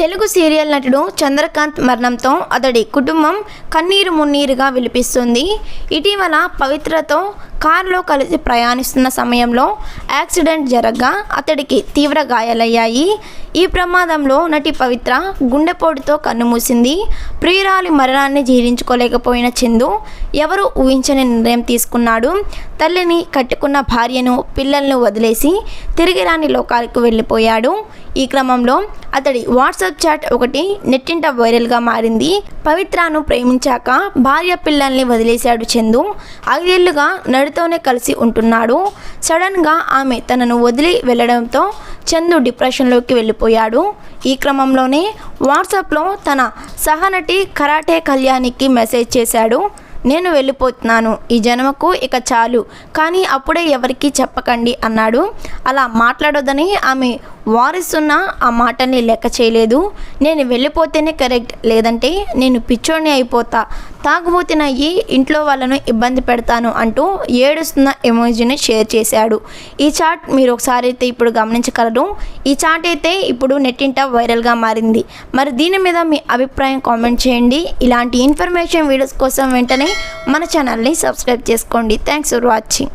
Telugu serial నటుడు చంద్రకాంత్ మరణంతో అతడి కుటుంబం కన్నీరు మున్నీరుగా విలిపిస్తుంది. ఇటీవల పవిత్రతో కారులో కలిసి ప్రయాణిస్తున్న సమయంలో యాక్సిడెంట్ జరగగా అతడికి తీవ్ర గాయాలయ్యాయి. ఈ ప్రమాదంలో నటి పవిత్ర గుండెపోటుతో కన్నుమూసింది. ప్రియురాలి మరణాన్ని జీర్ణించుకోలేకపోయిన చందు ఎవరు ఊహించని నిర్ణయం తీసుకున్నాడు. తల్లిని కట్టుకున్న భార్యను పిల్లలను వదిలేసి తిరిగి రాని లోకాలకు వెళ్ళిపోయాడు. ఈ క్రమంలో అతడి వాట్సాప్ చాట్ ఒకటి నెట్టింట వైరల్గా మారింది. పవిత్రను ప్రేమించాక భార్య పిల్లల్ని వదిలేశాడు చందు. ఐదేళ్ళుగా నడితోనే కలిసి ఉంటున్నాడు. సడన్గా ఆమె తనను వదిలి వెళ్ళడంతో చందు డిప్రెషన్లోకి వెళ్ళిపోయాడు. ఈ క్రమంలోనే వాట్సాప్లో తన సహనటి కరాటే కళ్యాణికి మెసేజ్ చేశాడు. నేను వెళ్ళిపోతున్నాను. ఈ జన్మకు ఇక చాలు. కానీ అప్పుడే ఎవరికీ చెప్పకండి అన్నాడు. అలా మాట్లాడొద్దని ఆమె వారిస్తున్న ఆ మాటని లెక్క చేయలేదు. నేను వెళ్ళిపోతేనే కరెక్ట్. లేదంటే నేను పిచ్చోడిని అయిపోతా. తాగుబోతునయ్యి ఇంట్లో వాళ్ళను ఇబ్బంది పెడతాను అంటూ ఏడుస్తున్న ఎమోజీని షేర్ చేశాడు. ఈ చాట్ మీరు ఒకసారి అయితే ఇప్పుడు గమనించగలరు. ఈ చాట్ అయితే ఇప్పుడు నెట్టింట వైరల్గా మారింది. మరి దీని మీద మీ అభిప్రాయం కామెంట్ చేయండి. ఇలాంటి ఇన్ఫర్మేషన్ వీడియోస్ కోసం వెంటనే మన ఛానల్ని సబ్స్క్రైబ్ చేసుకోండి. Thanks for watching